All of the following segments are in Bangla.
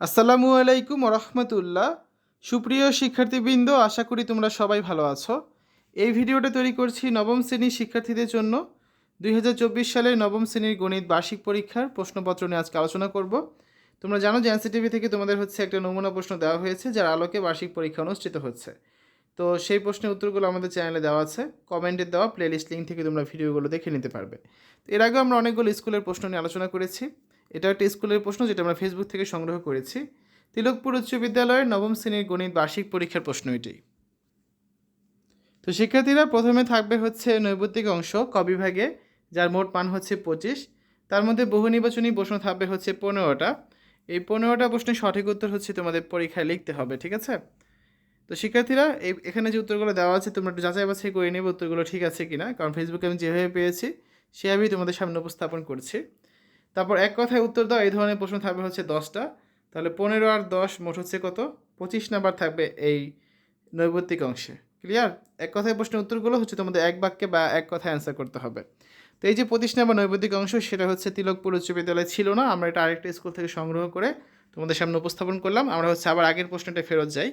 আসসালামু আলাইকুম রহমতুল্লাহ সুপ্রিয় শিক্ষার্থীবৃন্দ, আশা করি তোমরা সবাই ভালো আছো। এই ভিডিওটা তৈরি করছি নবম শ্রেণির শিক্ষার্থীদের জন্য। দুই সালের নবম শ্রেণির গণিত বার্ষিক পরীক্ষার প্রশ্নপত্র নিয়ে আজকে আলোচনা করব। তোমরা জানো যে এনসিটিভি থেকে তোমাদের হচ্ছে একটা নমুনা প্রশ্ন দেওয়া হয়েছে, যার আলোকে বার্ষিক পরীক্ষা অনুষ্ঠিত হচ্ছে। তো সেই প্রশ্নের উত্তরগুলো আমাদের চ্যানেলে দেওয়া আছে। কমেন্টে দেওয়া প্লেলিস্ট লিঙ্ক থেকে তোমরা ভিডিওগুলো দেখে নিতে পারবে। তো এর আগে আমরা অনেকগুলো স্কুলের প্রশ্ন নিয়ে আলোচনা করেছি। এটা একটা স্কুলের প্রশ্ন যেটা আমরা ফেসবুক থেকে সংগ্রহ করেছি। তিলকপুর উচ্চ বিদ্যালয়ের নবম শ্রেণির গণিত বার্ষিক পরীক্ষার প্রশ্ন এটি। তো শিক্ষার্থীরা প্রথমে থাকবে হচ্ছে নৈবত্তিক অংশ, ক বিভাগে, যার মোট মান হচ্ছে পঁচিশ। তার মধ্যে বহু নির্বাচনী প্রশ্ন থাকবে হচ্ছে পনেরোটা। এই পনেরোটা প্রশ্নের সঠিক উত্তর হচ্ছে তোমাদের পরীক্ষায় লিখতে হবে, ঠিক আছে? তো শিক্ষার্থীরা এই এখানে যে উত্তরগুলো দেওয়া আছে, তোমরা একটু যাচাই বাছাই করে নেবে উত্তরগুলো ঠিক আছে কিনা। কারণ ফেসবুকে আমি যেভাবে পেয়েছি, সেভাবেই তোমাদের সামনে উপস্থাপন করছি। তারপর এক কথায় উত্তর দাও, এই ধরনের প্রশ্ন থাকবে হচ্ছে দশটা। তাহলে পনেরো আর দশ মোট হচ্ছে কত? পঁচিশ নাম্বার থাকবে এই নৈবত্তিক অংশে। ক্লিয়ার এক কথায় প্রশ্নের উত্তরগুলো হচ্ছে তোমাদের এক বাক্যে বা এক কথায় অ্যান্সার করতে হবে। তো এই যে পঁচিশ নাম্বার নৈবত্তিক অংশ, সেটা হচ্ছে তিলকপুর উচ্চ বিদ্যালয় ছিল না, আমরা এটা আরেকটা স্কুল থেকে সংগ্রহ করে তোমাদের সামনে উপস্থাপন করলাম, আমরা হচ্ছে আবার আগের প্রশ্নটা ফেরত যাই।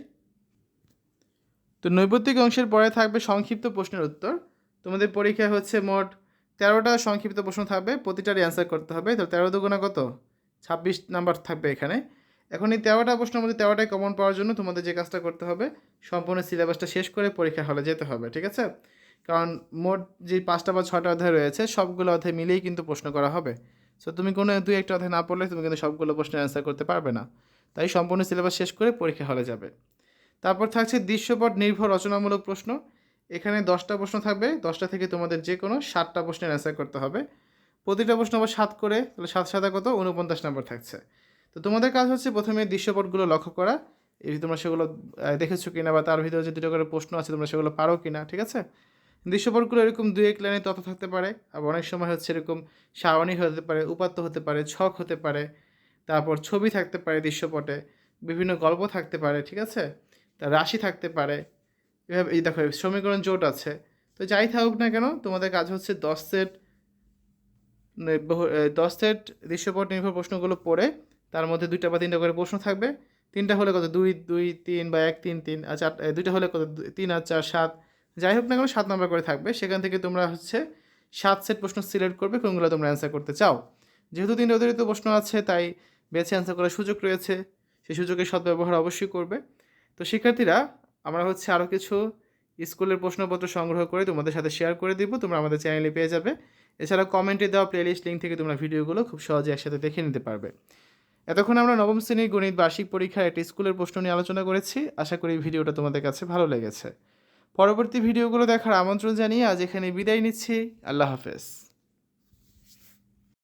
তো নৈবত্তিক অংশের পরে থাকবে সংক্ষিপ্ত প্রশ্নের উত্তর। তোমাদের পরীক্ষায় হচ্ছে মোট তেরোটা সংক্ষিপ্ত প্রশ্ন থাকবে, প্রতিটারই অ্যান্সার করতে হবে। তো তেরো দুগুণা কত? ছাব্বিশ নাম্বার থাকবে এখানে। এখন এই তেরোটা প্রশ্নের মধ্যে তেরোটাই কমন পাওয়ার জন্য তোমাদের যে কাজটা করতে হবে, সম্পূর্ণ সিলেবাসটা শেষ করে পরীক্ষা হলে যেতে হবে, ঠিক আছে? কারণ মোট যে পাঁচটা বা ছটা অধ্যায় রয়েছে, সবগুলো অধ্যায় মিলেই কিন্তু প্রশ্ন করা হবে। সো তুমি কোনো দুই একটা অধ্যায় না পড়লে তুমি কিন্তু সবগুলো প্রশ্নের অ্যান্সার করতে পারবে না। তাই সম্পূর্ণ সিলেবাস শেষ করে পরীক্ষা হলে যাবে। তারপর থাকছে দৃশ্যপট নির্ভর রচনামূলক প্রশ্ন। এখানে দশটা প্রশ্ন থাকবে। দশটা থেকে তোমাদের যে কোনো সাতটা প্রশ্নের অ্যান্সার করতে হবে। প্রতিটা প্রশ্ন আবার সাত করে, তাহলে সাত, সাতা কত? উনপঞ্চাশ নাম্বার থাকছে। তো তোমাদের কাজ হচ্ছে প্রথমে দৃশ্যপটগুলো লক্ষ্য করা। এই তোমরা সেগুলো দেখেছ কিনা বা তার ভিতরে যে দুটো করে প্রশ্ন আছে, তোমরা সেগুলো পারো কিনা, ঠিক আছে? দৃশ্যপটগুলো এরকম দুই, এক লাইনে তথ্য থাকতে পারে। আবার অনেক সময় হচ্ছে এরকম সারণী হতে পারে, উপাত্ত হতে পারে, ছক হতে পারে, তারপর ছবি থাকতে পারে দৃশ্যপটে, বিভিন্ন গল্প থাকতে পারে, ঠিক আছে? তা রাশি থাকতে পারে এভাবে, এই দেখো সমীকরণ জোট আছে। তো যাই থাকুক না কেন, তোমাদের কাজ হচ্ছে দশ সেট দশ সেট দৃশ্যপট নির্ভর প্রশ্নগুলো পড়ে, তার মধ্যে দুইটা বা তিনটা করে প্রশ্ন থাকবে। তিনটা হলে কত? দুই দুই, তিন বা এক, তিন তিন, আর চার দুইটা হলে কত? তিন আর চার, সাত। যাই হোক না কেন, সাত নম্বর করে থাকবে। সেখান থেকে তোমরা হচ্ছে সাত সেট প্রশ্ন সিলেক্ট করবে, কোনগুলো তোমরা অ্যান্সার করতে চাও। যেহেতু তিনটা অতিরিক্ত প্রশ্ন আছে, তাই বেছে অ্যান্সার করার সুযোগ রয়েছে। সেই সুযোগের সদ্ব্যবহার অবশ্যই করবে। তো শিক্ষার্থীরা আমরা হচ্ছে আরও কিছু স্কুলের প্রশ্নপত্র সংগ্রহ করে তোমাদের সাথে শেয়ার করে দিব, তোমরা আমাদের চ্যানেলে পেয়ে যাবে। এছাড়া কমেন্টে দেওয়া প্লেলিস্ট লিঙ্ক থেকে তোমরা ভিডিওগুলো খুব সহজে একসাথে দেখে নিতে পারবে। এতক্ষণ আমরা নবম শ্রেণির গণিত বার্ষিক পরীক্ষার একটি স্কুলের প্রশ্ন নিয়ে আলোচনা করেছি। আশা করি ভিডিওটা তোমাদের কাছে ভালো লেগেছে। পরবর্তী ভিডিওগুলো দেখার আমন্ত্রণ জানিয়ে আজ এখানে বিদায় নিচ্ছি। আল্লাহ হাফেজ।